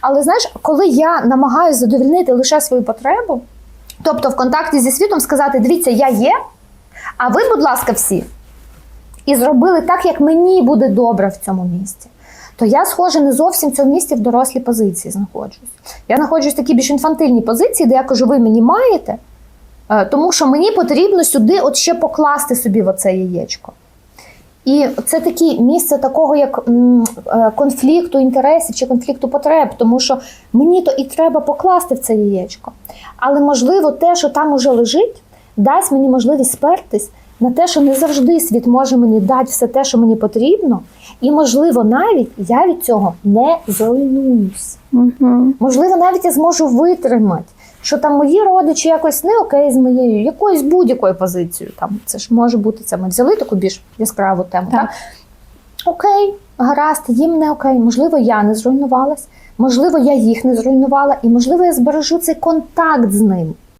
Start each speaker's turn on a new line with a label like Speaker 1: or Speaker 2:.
Speaker 1: Але знаєш, коли я намагаюся задовільнити лише свою потребу, тобто в контакті зі світом сказати: дивіться, я є, а ви, будь ласка, всі, і зробили так, як мені буде добре в цьому місці. То я, схоже, не зовсім в цьому місці в дорослій позиції знаходжусь. Я знаходжусь в такій більш інфантильній позиції, де я кажу, ви мені маєте, е, тому що мені потрібно сюди от ще покласти собі в оце яєчко. І це таке місце такого як е, конфлікту інтересів чи конфлікту потреб, тому що мені то і треба покласти в це яєчко. Але можливо, те, що там уже лежить, дасть мені можливість спертись на те, що не завжди світ може мені дати все те, що мені потрібно, і можливо, навіть я від цього не зруйнуюсь.
Speaker 2: Угу.
Speaker 1: Можливо, навіть я зможу витримати, що там мої родичі якось не окей з моєю, якоюсь будь-якою позицією. Там це ж може бути це. Ми взяли таку більш яскраву тему.
Speaker 2: Так.
Speaker 1: Так. Окей, гаразд, їм не окей. Можливо, я не зруйнувалась, можливо, я їх не зруйнувала, і можливо, я збережу цей контакт з ним.